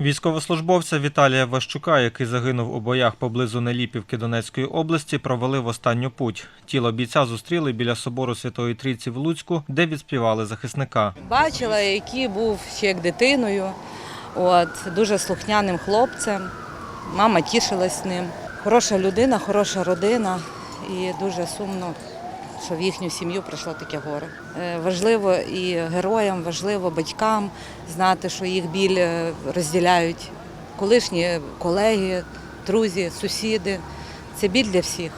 Військовослужбовця Віталія Ващука, який загинув у боях поблизу Неліпівки Донецької області, провели в останню путь. Тіло бійця зустріли біля собору Святої Трійці в Луцьку, де відспівали захисника. Бачила, який був ще як дитиною, от, дуже слухняним хлопцем. Мама тішилась ним. Хороша людина, хороша родина і дуже сумно, що в їхню сім'ю прийшло таке горе. Е, Важливо і героям, важливо батькам знати, що їх біль е, розділяють колишні колеги, друзі, сусіди. Це біль для всіх.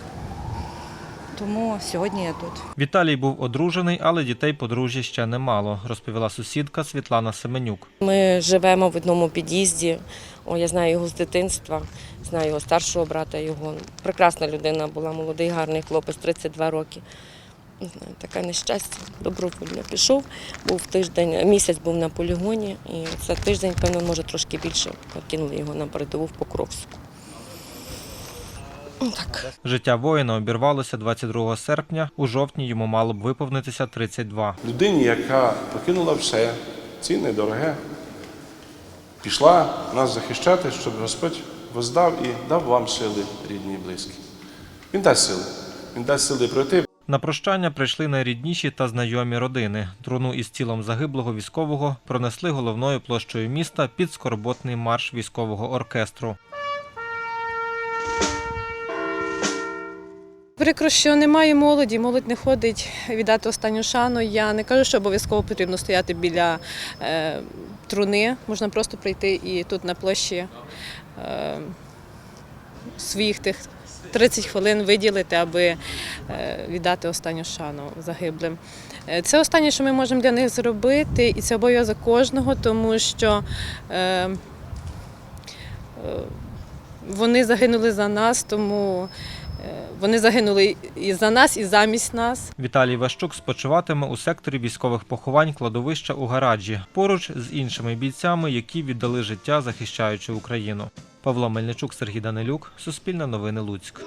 Тому сьогодні я тут. Віталій був одружений, але дітей подружжя ще не мало, розповіла сусідка Світлана Семенюк. Ми живемо в одному під'їзді. О, я знаю його з дитинства, знаю його старшого брата. Його прекрасна людина була, молодий, гарний хлопець, 32 роки. Не знаю, таке нещастя. Добровольно пішов. Був тиждень, місяць був на полігоні, і за тиждень, певно, може трошки більше кинули його на передову в Покровську. Ну, Так. Життя воїна обірвалося 22 серпня. У жовтні йому мало б виповнитися 32. Людині, яка покинула все, цінне, дороге, пішла нас захищати, щоб Господь воздав і дав вам сили, рідні і близькі. Він дасть сили. Він дасть сили пройти. На прощання прийшли найрідніші та знайомі родини. Труну із тілом загиблого військового пронесли головною площею міста під скорботний марш військового оркестру. Прикро, що немає молоді, молодь не ходить віддати останню шану. Я не кажу, що обов'язково потрібно стояти біля е, труни. Можна просто прийти і тут на площі е, своїх тих 30 хвилин виділити, аби е, віддати останню шану загиблим. Е, Це останнє, що ми можемо для них зробити, і це обов'язок кожного, тому що е, вони загинули за нас, тому. Вони загинули і за нас, і замість нас. Віталій Ващук спочиватиме у секторі військових поховань кладовища у гараджі поруч з іншими бійцями, які віддали життя, захищаючи Україну. Павло Мельничук, Сергій Данилюк, Суспільне новини Луцьк.